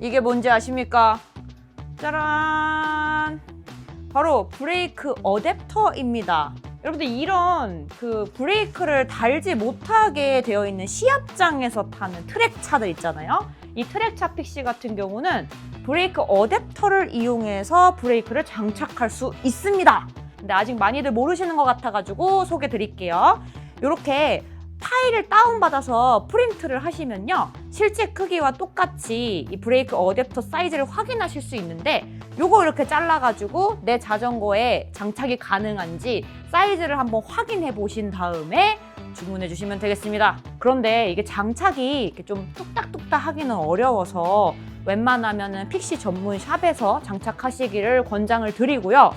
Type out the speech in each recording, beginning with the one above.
이게 뭔지 아십니까? 짜란! 바로 브레이크 어댑터입니다. 여러분들 이런 그 브레이크를 달지 못하게 되어 있는 시합장에서 타는 트랙 차들 있잖아요. 이 트랙 차 픽시 같은 경우는 브레이크 어댑터를 이용해서 브레이크를 장착할 수 있습니다. 근데 아직 많이들 모르시는 것 같아가지고 소개 드릴게요. 이렇게 파일을 다운받아서 프린트를 하시면요. 실제 크기와 똑같이 이 브레이크 어댑터 사이즈를 확인하실 수 있는데 요거 이렇게 잘라가지고 내 자전거에 장착이 가능한지 사이즈를 한번 확인해 보신 다음에 주문해 주시면 되겠습니다. 그런데 이게 장착이 이렇게 좀 뚝딱뚝딱 하기는 어려워서 웬만하면은 픽시 전문 샵에서 장착하시기를 권장을 드리고요.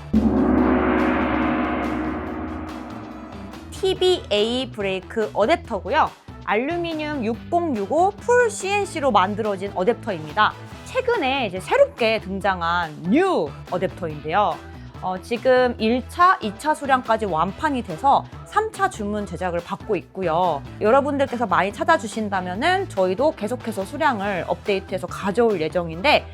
TBA 브레이크 어댑터고요. 알루미늄 6065 풀 CNC로 만들어진 어댑터입니다. 최근에 이제 새롭게 등장한 뉴 어댑터인데요. 어, 지금 1차, 2차 수량까지 완판이 돼서 3차 주문 제작을 받고 있고요. 여러분들께서 많이 찾아주신다면은 저희도 계속해서 수량을 업데이트해서 가져올 예정인데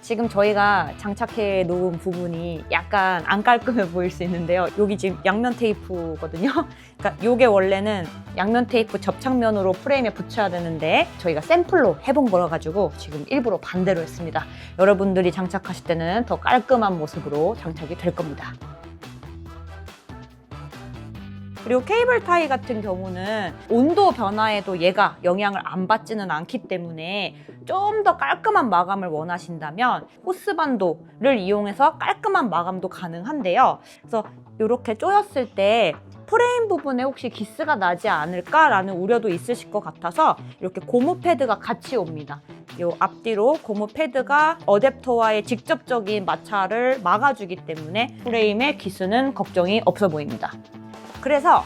지금 저희가 장착해 놓은 부분이 약간 안 깔끔해 보일 수 있는데요. 여기 지금 양면 테이프거든요. 그러니까 요게 원래는 양면 테이프 접착면으로 프레임에 붙여야 되는데 저희가 샘플로 해본 거라 가지고 지금 일부러 반대로 했습니다. 여러분들이 장착하실 때는 더 깔끔한 모습으로 장착이 될 겁니다. 그리고 케이블 타이 같은 경우는 온도 변화에도 얘가 영향을 안 받지는 않기 때문에 좀 더 깔끔한 마감을 원하신다면 호스반도를 이용해서 깔끔한 마감도 가능한데요. 그래서 이렇게 조였을 때 프레임 부분에 혹시 기스가 나지 않을까라는 우려도 있으실 것 같아서 이렇게 고무 패드가 같이 옵니다. 이 앞뒤로 고무 패드가 어댑터와의 직접적인 마찰을 막아주기 때문에 프레임의 기스는 걱정이 없어 보입니다. 그래서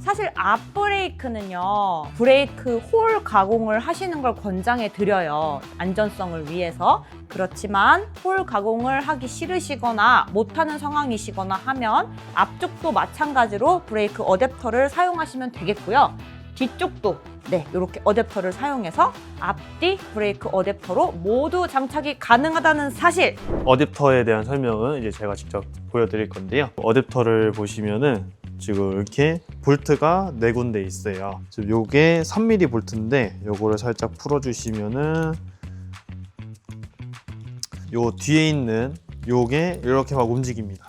사실 앞 브레이크는요 브레이크 홀 가공을 하시는 걸 권장해 드려요. 안전성을 위해서. 그렇지만 홀 가공을 하기 싫으시거나 못하는 상황이시거나 하면 앞쪽도 마찬가지로 브레이크 어댑터를 사용하시면 되겠고요. 뒤쪽도 네 이렇게 어댑터를 사용해서 앞뒤 브레이크 어댑터로 모두 장착이 가능하다는 사실. 어댑터에 대한 설명은 이제 제가 직접 보여드릴 건데요. 어댑터를 보시면은 지금 이렇게 볼트가 네 군데 있어요. 지금 요게 3mm 볼트인데 요거를 살짝 풀어주시면은 요 뒤에 있는 요게 이렇게 막 움직입니다.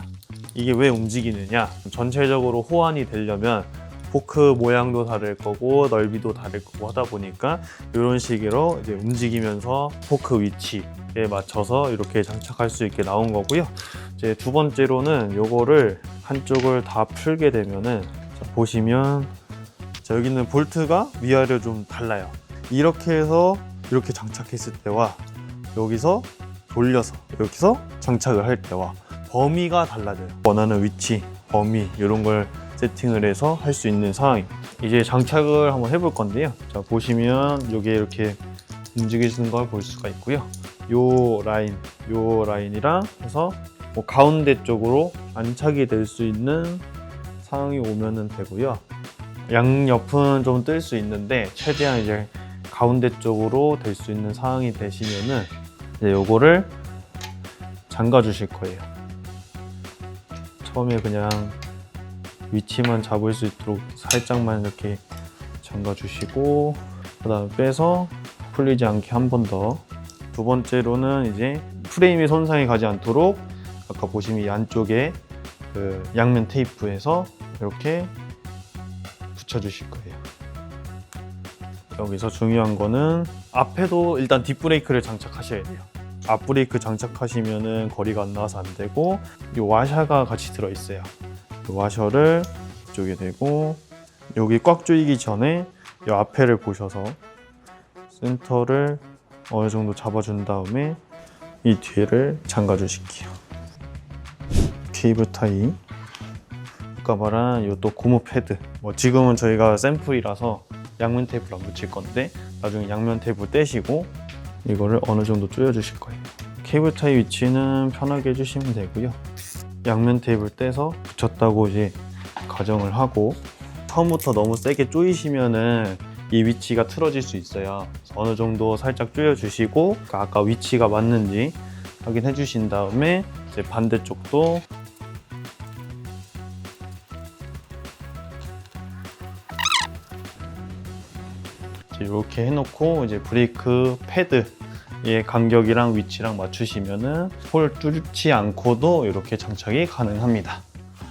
이게 왜 움직이느냐? 전체적으로 호환이 되려면 포크 모양도 다를 거고 넓이도 다를 거고 하다 보니까 이런 식으로 이제 움직이면서 포크 위치에 맞춰서 이렇게 장착할 수 있게 나온 거고요. 이제 두 번째로는 요거를 한쪽을 다 풀게 되면은 자, 보시면 자, 여기 있는 볼트가 위아래로 좀 달라요. 이렇게 해서 이렇게 장착했을 때와 여기서 돌려서 여기서 장착을 할 때와 범위가 달라져요. 원하는 위치, 범위 이런 걸 세팅을 해서 할 수 있는 상황입니다. 이제 장착을 한번 해볼 건데요. 자 보시면 이게 이렇게 움직이시는 걸 볼 수가 있고요. 요 라인, 요 라인이랑 해서 뭐 가운데 쪽으로 안착이 될 수 있는 상황이 오면은 되고요. 양옆은 좀 뜰 수 있는데 최대한 이제 가운데 쪽으로 될 수 있는 상황이 되시면은 이제 요거를 잠가 주실 거예요. 처음에 그냥 위치만 잡을 수 있도록 살짝만 이렇게 잠가 주시고 그다음 빼서 풀리지 않게 한 번 더. 두 번째로는 이제 프레임이 손상이 가지 않도록 아까 보시면 이 안쪽에 그 양면 테이프에서 이렇게 붙여 주실 거예요. 여기서 중요한 거는 앞에도 일단 뒷브레이크를 장착하셔야 돼요. 앞브레이크 장착하시면은 거리가 안 나와서 안 되고 이 와샤가 같이 들어 있어요. 이 와셔를 이쪽에 대고 여기 꽉 조이기 전에 이 앞에를 보셔서 센터를 어느 정도 잡아준 다음에 이 뒤를 잠가 주실게요. 케이블 타이 아까 말한 이또 고무 패드. 뭐 지금은 저희가 샘플이라서 양면 테이프를 안 붙일 건데 나중에 양면 테이프 떼시고 이거를 어느 정도 조여 주실 거예요. 케이블 타이 위치는 편하게 해주시면 되고요. 양면 테이프를 떼서 붙였다고 이제 가정을 하고 처음부터 너무 세게 조이시면은 이 위치가 틀어질 수 있어요. 어느 정도 살짝 줄여주시고 그 아까 위치가 맞는지 확인해 주신 다음에 이제 반대쪽도 이렇게 해놓고 이제 브레이크 패드의 간격이랑 위치랑 맞추시면은 홀 뚫지 않고도 이렇게 장착이 가능합니다.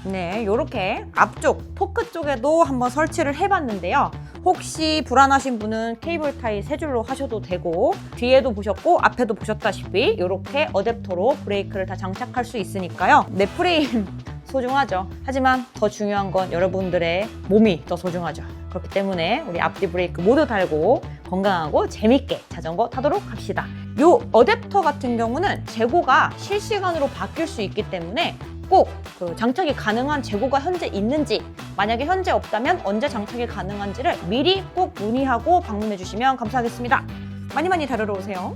네, 이렇게 앞쪽 포크 쪽에도 한번 설치를 해봤는데요. 혹시 불안하신 분은 케이블 타이 세 줄로 하셔도 되고 뒤에도 보셨고 앞에도 보셨다시피 이렇게 어댑터로 브레이크를 다 장착할 수 있으니까요. 내 프레임 소중하죠. 하지만 더 중요한 건 여러분들의 몸이 더 소중하죠. 그렇기 때문에 우리 앞뒤 브레이크 모두 달고 건강하고 재밌게 자전거 타도록 합시다. 요 어댑터 같은 경우는 재고가 실시간으로 바뀔 수 있기 때문에 꼭 그 장착이 가능한 재고가 현재 있는지 만약에 현재 없다면 언제 장착이 가능한지를 미리 꼭 문의하고 방문해 주시면 감사하겠습니다. 많이 많이 다루러 오세요.